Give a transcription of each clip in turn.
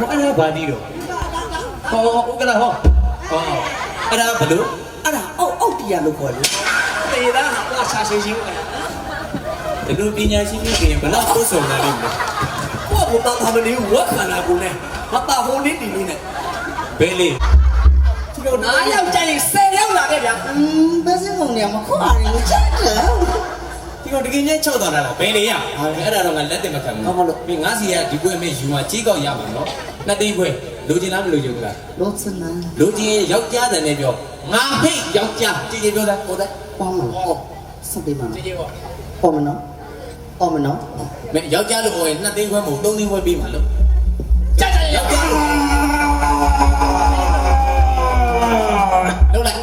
မအဲ့ဒါဘာသိတော့ဟောဥက္ကလာဟောဟောအဲ့ဒါဘလို့အဲ့ဒါအောက်အောက်တရားလို့ခေါ်လို့သေတာဟာကွာရှာရှင်ရှင်ဥက္ကလာဒီလိုပညာရှိမှုတွေဘလောက်ပို့ဆောင်လာလိမ့်မလဲကိုယ့်ကိုတာတာမလေးဝတ်ခန္ဓာကိုယ်နဲ့မတာဟိုးလေးတီလေးနဲ့ဘယ်လေးကျွန်တော်နားရောက်ကြရင်၁၀ရောက်လာခဲ့ဗျာအင်းဘယ်စကုန်နေမှာခေါ်ရရင်ချက်တယ် ပြီးတော့တကယ်ကြီးချောက်သွားတာလားဘယ်လေရအဲ့ဒါတော့ငါလက်တင်မခံဘူးဟုတ်မလို့မင်းငါစီကဒီကွဲမဲ့ယူမှာကြီးကောက်ရမှာနော်နှစ်သိန်းခွဲလိုချင်လားမလိုချင်ဘူးလားလိုချင်လားလိုချင်ယောက်ျားတယ်နဲ့ပြောငါဖိတ်ယောက်ျားကြည်ကြည်ပြောတာဟုတ်တယ်ပေါ့မလို့စပေးမလားကြည်ကြည်ပေါ့ပေါ့မနော်ပေါ့မနော်မင်းယောက်ျားလို့ဟောရင်နှစ်သိန်းခွဲမဟုတ်သုံးသိန်းခွဲပေးမှာလို့ကြက်ကြက်ယောက်ျားလောက်လိုက်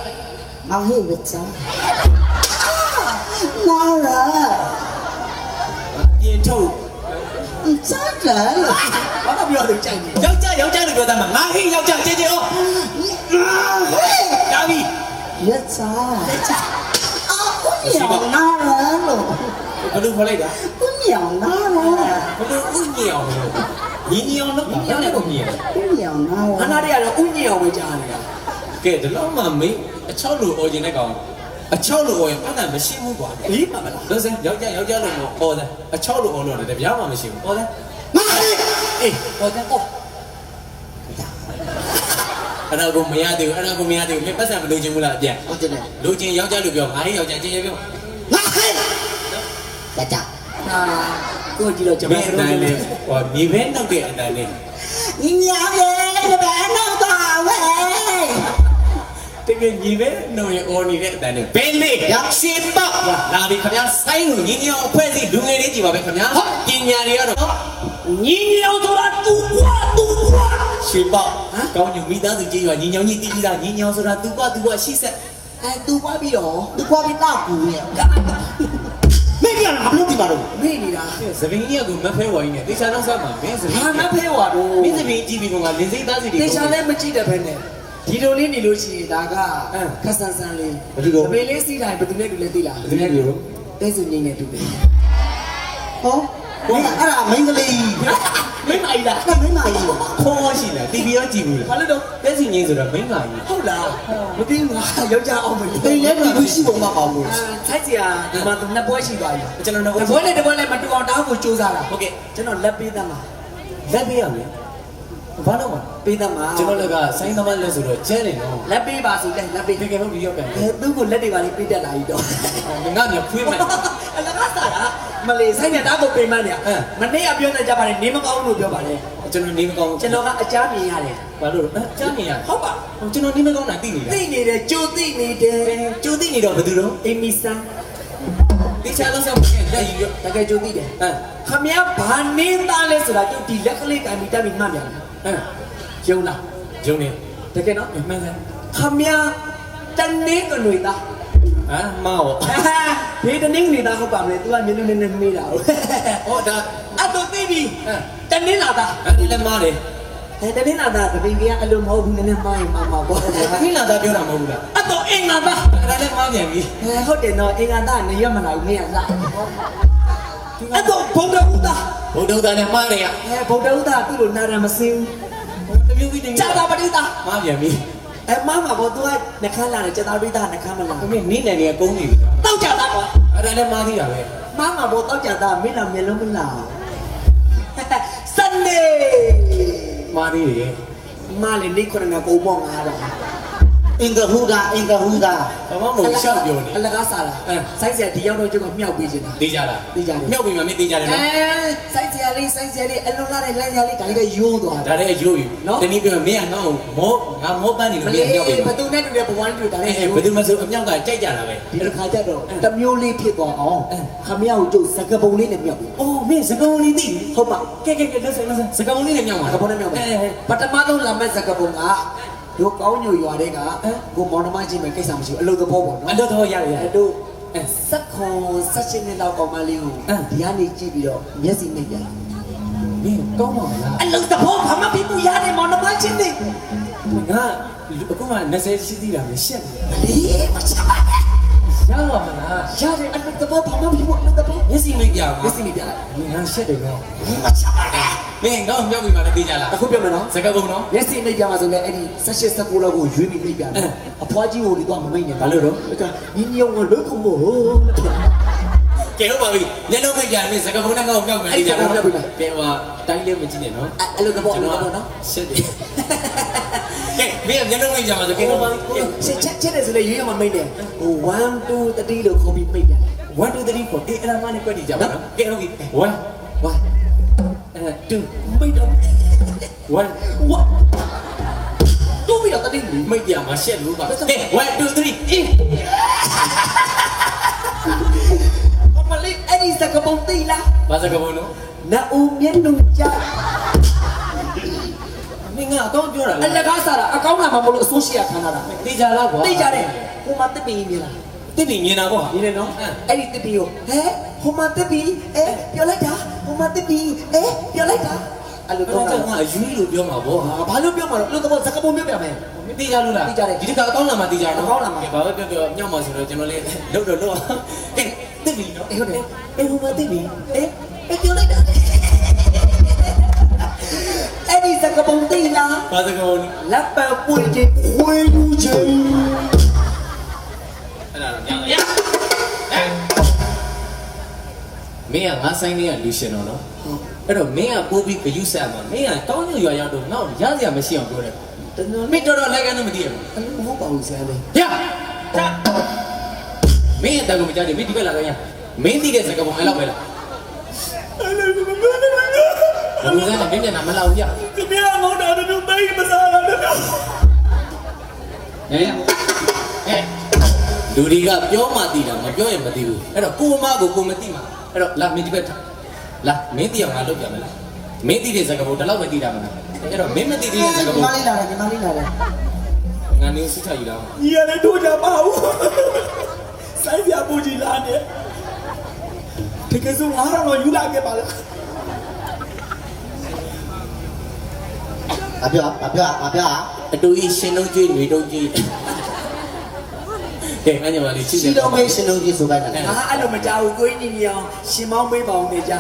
ငါဟိတ်ဝစ်ချာ လားပြင်ထုတ်စัจတယ်ဘာမှပြောလို့ကြိုက်နေယောက်ျားယောက်ျားလို့ပြောတာမှာငါဟိယောက်ျားချင်းချင်းဩဒါပြီရက်စားရက်စားအာဦးမြောင်နာရလို့ဘယ်လိုခေါ်လိုက်တာဦးမြောင်နာရဘယ်လိုဦးမြောင်ညီညီအောင်လုပ်တာလည်းဦးမြောင်ဦးမြောင်နာရခဏတည်းကတော့ဦးမြောင်ပဲကြားနေတာကဲဒီလောက်မှမင်းအချောက်လို original ကောင် အချောက်လိုအော်ရင်အတန်မရှိဘူးကွာအေးပါမလားလို့စင်ယောက်ျားယောက်ျားလိုမျိုးအော်တယ်အချောက်လိုအော်လို့လည်းတရားမှမရှိဘူးအော်တယ်မအေးအော်တယ်အော်အဲ့ဒါကိုမရသေးဘူးအဲ့ဒါကိုမရသေးဘူးမင်းပတ်စံမလိုချင်ဘူးလားအပြန်ဟုတ်တယ်လိုချင်ယောက်ျားလိုပြောငါးယောက်ျားချင်းချင်းပြောငါဟဲ့ကြကြဟာကိုကြည့်တော့ကျွန်မတို့ဟောမြေဘဲနောက်တဲ့အတန်လေးညီညာပဲဘာနော် တကယ်ညီပဲနှုတ်ရင်အော်နေတဲ့အတန်နဲ့ဘယ်လေးရရှိပါလာပြီခင်ဗျာဆိုင်ကိုညီညီအောင်အဖွဲ့စီလူငယ်လေးကြည်ပါပဲခင်ဗျာပညာတွေကတော့ညီညီအောင်ဆိုတာသူ့ကွာသူ့ကွာရှိပါကောင်းညမိသားစုကြီးရောညီညောင်ကြီးတီးပြီးသားညီညီအောင်ဆိုတာသူ့ကွာသူ့ကွာရှိဆက်အဲသူ့ကွာပြီးတော့သူ့ကွာပြီးတော့ကူရဲ့မင်းပြန်လာဘလို့ဒီမှာတော့မေ့နေတာသဘင်ကြီးကမဖဲဝါကြီးနဲ့တေချာနောက်ဆက်မှာမင်းသဘင်ဟာမဖဲဝါတော့မင်းသဘင်ကြည့်ပြီးတော့ငါလင်စိတ်သားစီတွေတေချာလည်းမကြည့်တတ်ဘဲနဲ့ ဒီလိုလေးနေလို့ရှိရင်ဒါကခက်ဆန်ဆန်လေးဘယ်သူတော့အမေလေးစီးတိုင်းဘယ်သူနဲ့တူလဲသိလားဘယ်သူနဲ့တူတော့တဲစုငိမ့်နေတူတယ်ဟောဟိုအဲ့ဒါမင်းကလေးမင်းမကြီးလားမင်းမကြီးခေါ်ရှိလားတီဗီရောကြည့်ဘူးလားဘာလို့တော့တဲစုငိမ့်ဆိုတာမင်းမကြီးဟုတ်လားမသိဘူးလားယောက်ျားအောင်မယ်တိမ်လည်းမပြီးရှိပုံမှာပါဘူးဆိုက်စီကဒီမှာနှစ်ပွဲရှိသွားပြီကျွန်တော်နှစ်ပွဲနဲ့တစ်ပွဲနဲ့မတူအောင်တောင်းကိုစူးစမ်းတာဟုတ်ကဲ့ကျွန်တော်လက်ပေးသမ်းပါလက်ပေးရမယ် ဘာလို့မပေးသမှာကျွန်တော်လည်းကဆိုင်းသမားလက်ဆိုတော့ကျဲတယ်နော်လက်ပေးပါဆိုလက်လက်ပေးတကယ်လို့ဒီရောက်တယ်အဲသူ့ကိုလက်တွေပါလေးပေးတတ်လာပြီတော့ငါမြဖွေးမယ်အလကားစားတာမလေးဆိုင်နဲ့တားကိုပေးမှန်းနေအဲမနေ့ကပြောနေကြပါတယ်နေမကောင်းလို့ပြောပါတယ်ကျွန်တော်နေမကောင်းကျွန်တော်ကအကြမ်းမြင်ရတယ်ဘာလို့လဲကြားမြင်ရဟုတ်ပါကျွန်တော်နေမကောင်းတာသိနေလားသိနေတယ်ကြိုသိနေတယ်ကျိုးသိနေတော့ဘယ်သူတော့အမီဆ န် တေချာတော့ဆက်မခဲ့လက်ယူရ တကယ်ကြိုသိတယ် ဟမ် ခမရဘာနေသားလဲဆိုတာကျုပ်ဒီလက်ကလေးကံပြီးတက်ပြီးမှတ်ပြန်တယ် ဟမ် ယုံလား ဂျုံနေ တကယ်နော် မှန်စမ်း ခမရတနေ့ကຫນွေသား ဟမ်မော ဘေးတနေ့ကနေသားဟုတ်ပါမလဲ तू ကမျက်နှာနဲ့မေးတာဟုတ် ဟောဒါ အဲ့တော့သိပြီ ဟမ် တနေ့လာသား အဲ့ဒီလည်းမားတယ် အဲတနေ့လာသားတပင်ကြီးကအလိုမဟုတ်ဘူးနည်းနည်းမှားရင်မှားမှာပေါ့ခိလာသားပြောတာမဟုတ်ဘူးလားအဲ့တော့အင်္ဂါသားအဲ့ဒါလည်းမားပြန်ပြီအဲဟုတ်တယ်နော်အင်္ဂါသားနေရမလာဘူးမင်းကလားအဲ့တော့ဘုံတော်ဦးသားဘုဒ္ဓသားနဲ့မားတယ်ရအဲဘုံတော်ဦးသားသူ့လိုနာရမစင်းတမျိုးပြီးတမျိုးဘူးကြာတာပရိသတ်မားပြန်ပြီအဲမမဘော तू ကနှခမ်းလာတယ်ကြာတာပရိသတ်နှခမ်းမလာတမင်းနေနေနေကုန်းနေပြီတောက်ကြတာကွာအဲ့ဒါလည်းမားသေးတာပဲမမဘောတောက်ကြတာမင်းလာမျက်လုံးမလာ မားသေးတယ်မလေးနေခုနကပုံမောင်း အင်္ဂဟုဒအင်္ဂဟုဒဘာမှမဟုတ်ရှောက်ပြောနေအလကားစားတာစိုက်ဆရာဒီရောက်တော့ကျွန်တော်မြောက်ပေးခြင်းတာသိကြလားသိကြတယ်မြောက်ပေးမှမသိကြတယ်နော်အဲစိုက်ဆရာလေးစိုက်ဆရာလေးအလွန်လာတဲ့လမ်းဆရာလေးဒါလေးကရိုးသွားတာဒါလေးရိုးပြီနော်တနည်းပြောမင်းကငါ့ကိုမောငါမောပန်းနေလို့မင်းမြောက်ပေးဘသူနဲ့တူတယ်ဘဝန်းတူဒါလေးဘသူမဆိုအမြောက်ကကြိုက်ကြတာပဲဒီတစ်ခါကြတော့တမျိုးလေးဖြစ်သွားအောင်ခမရောက်ကျုပ်စကပုံလေးနဲ့မြောက်ပေးအိုးမင်းစကပုံလေးသိဟုတ်ပါကဲကဲကဲလက်ဆက်လက်ဆက်စကပုံလေးနဲ့မြောက်ပါစကပုံနဲ့မြောက်ပါအဲပထမဆုံးလာမဲ့စကပုံက တို့ကောင်းညိုရွာတဲ့ကကိုမောင်နှမချင်းပဲကိစ္စမရှိဘူးအလုပ်သဘောပေါ့အနော်တော့တော့ရရအဲ့တို့စက်ခွန်ဆက်ရှင်နဲ့တော့ကောင်မလေးကိုဒီကနေကြည့်ပြီးတော့မျက်စိနဲ့ပြလာမင်းကောင်းပါလားအလုပ်သဘောဘာမှပြမှုရတယ်မောင်နှမချင်းနဲ့ငါအခုမှ20ရှိသေးတာမရှက်ဘူးလေမချပါနဲ့ရပါမလားရတယ်အလုပ်သဘောဘာမှပြမှုအလုပ်သဘောမျက်စိမိတ်ပြမျက်စိနဲ့ပြလိုက်ငါရှက်တယ်ကောမချပါနဲ့ မင်းတော့ပြောက်ပြီမှာလည်းသိကြလားအခုပြောမယ်နော်စကားကုန်နော်မျက်စိနှိပ်ပြမှာဆိုလည်းအဲ့ဒီ16 19လောက်ကိုရွေးပြီးနှိပ်ပြတယ်အဖွားကြီးကိုဒီတော့မမိတ်နဲ့ဘာလို့တော့ညီညောင်းကလုံးကုန်မို့ကဲဟုတ်ပါပြီလက်လုံးခိုက်ကြမယ်စကားကုန်နဲ့ကောက်ပြောက်မယ်သိကြလားကဲဟိုတိုင်းလေးမကြည့်နဲ့နော်အဲ့လိုကပေါ့အဲ့လိုကပေါ့နော်ရှစ်ကဲမင်းကမျက်လုံးခိုက်ကြမှာဆိုကဲဟုတ်ပါပြီရှစ်ချက်ချက်တယ်ဆိုလည်းရွေးရမှာမိတ်တယ်ဟို1 2 3လို့ခေါ်ပြီးမိတ်တယ်1 2 3 4အဲ့အဲ့ဒါမှနဲ့ပြတ်ကြပါနော်ကဲဟုတ်ပြီ1 1 ကတူမိတ်တော့ဝမ်ဝမ်တူပြီးတော့တတိမိတ်ပြမှာရှက်လို့ပါဟဲ့1 2 3အင်းအမလေးအဲ့ဒီစကပုံတိလားဘာစကပုံလို့နာဦးမျက်နှာကြာမင်းကအကောင်းပြောတာအလကားစားတာအကောင်းလာမှာမလို့အဆိုးရှိရခံလာတာတေချာလားကွာတေချာတယ်ကိုမတက်ပြီးမြင်လားတက်ပြီးမြင်တာကွာမြင်တယ်နော်အဲ့ဒီတက်ပြီးကိုဟဲဟိုမတက်ပြီးအဲပြောလိုက်တာ ဟိုမှာတစ်ပင်အဲပြောလိုက်တာအဲ့လိုအဲ့တော့ဒါကြောင့်ငါအယူလို့ပြောမှာဗောဘာလို့ပြောမှာလဲလို့တော့စကပုံပြောပြမယ်သိကြလို့လားသိကြတယ်ဒီတစ်ခါအကောင်းလာမှသိကြနော်အကောင်းလာမှကဲဘာပဲပြောပြောညောက်မှာဆိုတော့ကျွန်တော်လေးလုတ်တော့လို့ကဲသိပြီနော်အေးဟုတ်တယ်အေးဟိုမှာတစ်ပင်အဲအဲပြောလိုက်တာအဲ့ဒီစကပုံသိလားဘာစကားပုံလဲလက်ပံပွင့်ခြင်းခွေးယူခြင်းအဲ့ဒါတော့ညောင်းရ မင်းကငါဆိုင်လေးကလူရှင်တော့နော်အဲ့တော့မင်းကပိုးပြီးဂယုဆက်မှာမင်းကတောင်းညရွာရောက်တော့နောက်ရစရာမရှိအောင်ပြောတယ်တနော်မင်းတော်တော်လည်းကနေမသိရဘူးအဲ့လိုမဟုတ်ပါဘူးဆရာလေး။ရ။မင်းရဲ့တကူမကြတယ်မင်းဒီဘက်လာကြရ။မင်းသိတဲ့စကားပုံအဲ့လောက်ပဲလား။ဘယ်လိုလဲမင်းမျက်နှာမလောက်ရသူများငေါတာတို့ပိတ်မစားတာတို့။ညရ။ဟဲ့လူတွေကပြောမှသိတာမပြောရင်မသိဘူး။အဲ့တော့ကိုမကိုကိုမသိမှာ။ အဲ့တော့လာမင်းဒီဘက်ထား။လာမင်းသိအောင်ငါလုပ်ပြမယ်လား။မင်းသိတဲ့စကားပုံဒီလောက်ပဲသိတာမလား။အဲ့တော့မင်းမသိသေးတဲ့စကားညီပုံမလေးလာတယ်ညီမလေးလာတယ်ငါနေစစ်ချယူတော့ညီရတဲ့တို့ကြပါဦးဆိုင်ပြပူကြီးလာနေတကယ်ဆိုအားတော့ယူလာခဲ့ပါလားအပြောအပြောအပြောအတူကြီးရှင်လုံးကျွေးຫນွေတုံးကြီး။ ကဲအညမလေးချစ်စီတယ်တော့မေးစလုံးကြီးဆိုလိုက်တာငါအဲ့လိုမကြောက်ဘူးကိုင်းညီညီအောင်ရှင်မောင်းမေးပါအောင်နေကြတာ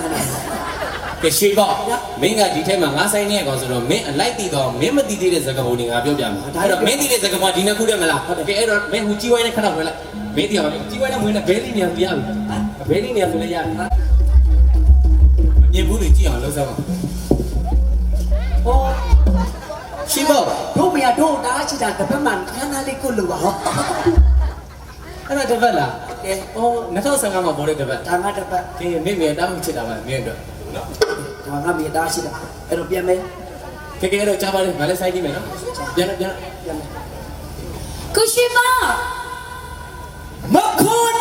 ကဲရှိပေါ့မင်းကဒီထဲမှာငါဆိုင်နေကောင်ဆိုတော့မင်းအလိုက်တည်တော့မင်းမတည်သေးတဲ့ဇကာပုံတွေငါပြောပြမှာအဲ့တော့မင်းတည်တဲ့ဇကာပုံဒီနှစ်ခုတည်းမလားကဲအဲ့တော့မင်းဟိုကြီးဝိုင်းနဲ့ခဏဝင်လိုက်မင်းတည်အောင်ကြီးဝိုင်းနဲ့ဝင်နဲ့ဘဲလီနေရာပြရပြီဘဲလီနေရာဆိုလည်းရတယ်မမြင်ဘူးလေကြည့်အောင်လုပ်စမ်းပါဟောရှိပေါ့ တို့မရတို့တားချစ်တာတစ်ပတ်မှခဏလေးကိုလိုပါဟော အဲ့ဒါတစ်ပတ်လားကဲဟို2015မှာပေါ်တဲ့တစ်ပတ်ဒါမှတစ်ပတ်ကဲမင်းမြေတောင်းချစ်တာပါမင်းတို့ဒါငါမြေတားချစ်တာအဲ့တော့ပြန်မယ်ကဲကဲအဲ့တော့ကြားပါလေငါလည်းဆိုင်ကြည့်မယ်နော်ပြန်ပြန်ပြန်မယ်ကိုရှိမမခွန်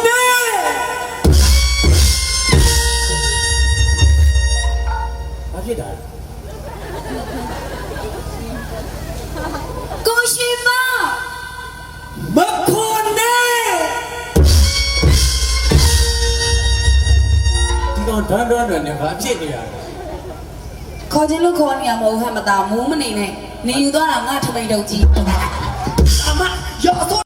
ဒီကောင်ဒွန်းဒွန်းဒွန်းနဲ့ဘာဖြစ်နေရလဲခေါ်ခြင်းလို့ခေါ်နေရမဟုတ်ဟဲ့မသားမူးမနေနဲ့နေယူသွားတာငါထမိန်တော့ကြီးအမရောအစော